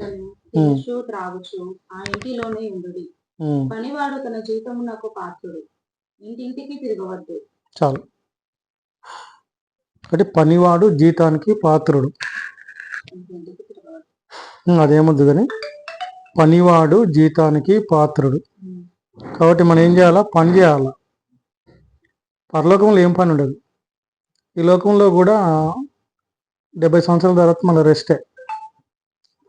లను తినుచు త్రాగుచు ఆ ఇంటిలోనే ఉండుడి. పనివాడు తన జీతమునకు పాత్రుడు. ఇంటింటికి తిరగవద్దు. చాలు. అంటే పనివాడు జీతానికి పాత్రుడు. అదేమొద్దు కానీ పనివాడు జీతానికి పాత్రుడు. కాబట్టి మనం ఏం చేయాలా? పని చేయాలా? పరలోకంలో ఏం పని ఉండదు ఈ లోకంలో కూడా డెబ్బై సంవత్సరాల తర్వాత మన రెస్టే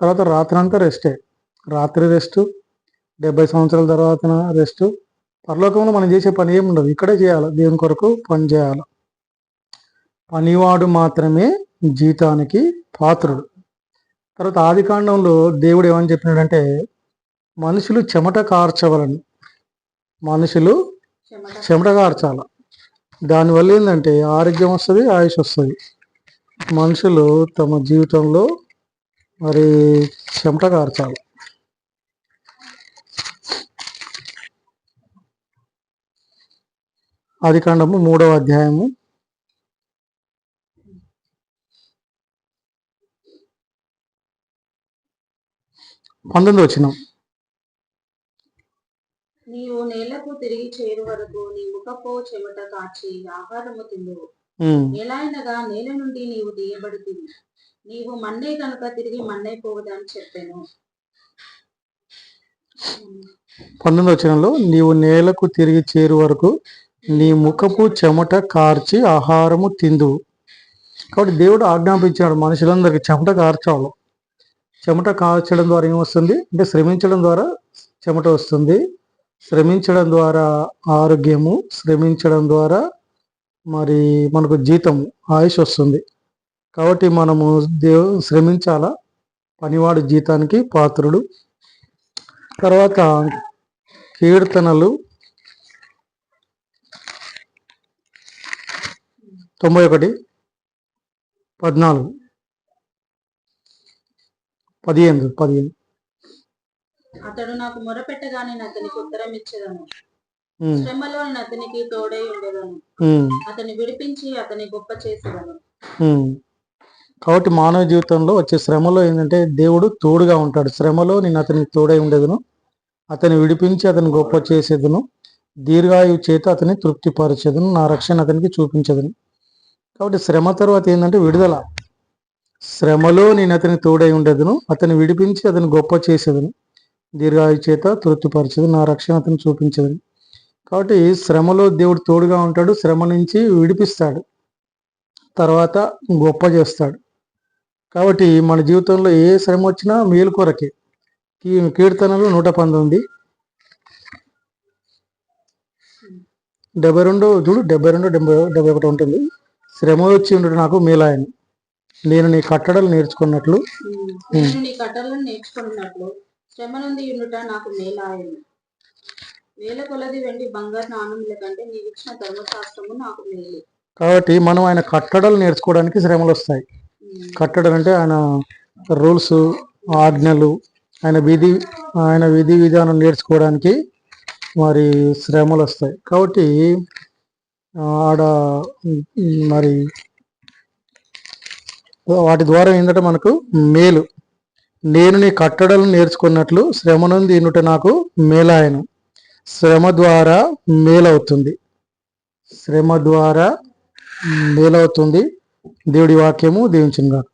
తర్వాత రాత్రి అంతా రెస్టే రాత్రి రెస్ట్ డెబ్బై సంవత్సరాల తర్వాత రెస్ట్ పరలోకంలో మనం చేసే పని ఏమి ఉండదు ఇక్కడే చేయాలి. దేవుని కొరకు పని చేయాలి. పనివాడు మాత్రమే జీతానికి పాత్రుడు. తర్వాత ఆది కాండంలో దేవుడు ఏమని చెప్పినాడంటే మనుషులు చెమట కార్చవలని. మనుషులు చెమట చెమట కార్చాల దానివల్ల ఏంటంటే ఆరోగ్యం వస్తుంది ఆయుష్ వస్తుంది. మనుషులు తమ జీవితంలో మరి చెమట కార్చాలి. ఆది కాండము మూడవ అధ్యాయము. పంతొమ్మిది వచ్చినాం నీవు నేలకు తిరిగి చేరు వరకు నీ ముఖపో చెమట కాచి ఆహారము ఉమ్, ఎలా నేల నుండి నీవు తీయబడుతుంది నీవు మన్నే కనుక తిరిగి మన్నైపోవదని చెప్పాను. పంతొమ్మిది వచనంలో నీవు నేలకు తిరిగి చేరు వరకు నీ ముఖపు చెమట కార్చి ఆహారము తిందువు కాబట్టి దేవుడు ఆజ్ఞాపించాడు మనుషులందరికీ చెమట కార్చాలి. చెమట కార్చడం ద్వారా ఏమొస్తుంది? అంటే శ్రమించడం ద్వారా చెమట వస్తుంది. శ్రమించడం ద్వారా ఆరోగ్యము శ్రమించడం ద్వారా మరి మనకు జీతము ఆయుష్ వస్తుంది. కాబట్టి మనము దేవు శ్రమించాలా? పనివాడి జీతానికి పాత్రుడు. తర్వాత కీర్తనలు. తొంభై ఒకటి. పద్నాలుగు. పదిహేను పదిహేను. అతడు నాకు మొరపెట్టగానే అతనికి ఉత్తరం ఇచ్చేదను. ఉమ్, శ్రమలో నేను అతనికి తోడై ఉండేదను. ఉమ్, అతన్ని విడిపించి అతని గొప్ప చేసేదను. కాబట్టి మానవ జీవితంలో వచ్చే శ్రమలో ఏంటంటే దేవుడు తోడుగా ఉంటాడు. శ్రమలో నేను అతనికి తోడై ఉండేదను. అతని విడిపించి అతని గొప్ప చేసేదను. దీర్ఘాయువు చేత అతని తృప్తిపరచేదను. నా రక్షణ అతనికి చూపించదును. కాబట్టి శ్రమ తర్వాత ఏంటంటే విడుదల. శ్రమలో నేను అతని తోడై ఉండేదను. అతని విడిపించి అతని గొప్ప చేసేదను. దీర్ఘాయు చేత తృప్తిపరచదు నా రక్షణ అతను చూపించదు కాబట్టి శ్రమలో దేవుడు తోడుగా ఉంటాడు. శ్రమ నుంచి విడిపిస్తాడు. తర్వాత గొప్ప చేస్తాడు. కాబట్టి మన జీవితంలో ఏ శ్రమ వచ్చినా మేలు కొరకే. కీర్తనలు నూట పంతొమ్మిది. డెబ్బై రెండు చూడు డెబ్బై రెండు డెబ్బై డెబ్బై ఒకటి ఉంటుంది. శ్రమ వచ్చి ఉండడు నాకు మేలాయను. నేను నీ కట్టడలు నేర్చుకున్నట్లు. నేను నీ కట్టలను నేర్చుకున్నట్లు. శ్రమ నుండి ఉండుట నాకు మేలాయను. వేల కొలది వెండి బంగారు నాణముల కంటే నీవు ఇచ్చిన ధర్మశాస్త్రము నాకు మేలు. కాబట్టి మనం ఆయన కట్టడలు నేర్చుకోవడానికి శ్రమలు వస్తాయి. కట్టడం అంటే ఆయన రూల్స్ ఆజ్ఞలు ఆయన విధి ఆయన విధి విధానం నేర్చుకోవడానికి మరి శ్రమలు వస్తాయి. కాబట్టి ఆడ మరి వాటి ద్వారా ఏంటంటే మనకు మేలు. నేను నీ కట్టడలు నేర్చుకున్నట్లు శ్రమ నుండి నాకు మేలాయను. శ్రమ ద్వారా మేలవుతుంది. శ్రమ ద్వారా మేలవుతుంది. దేవుడి వాక్యము దీవించుగాక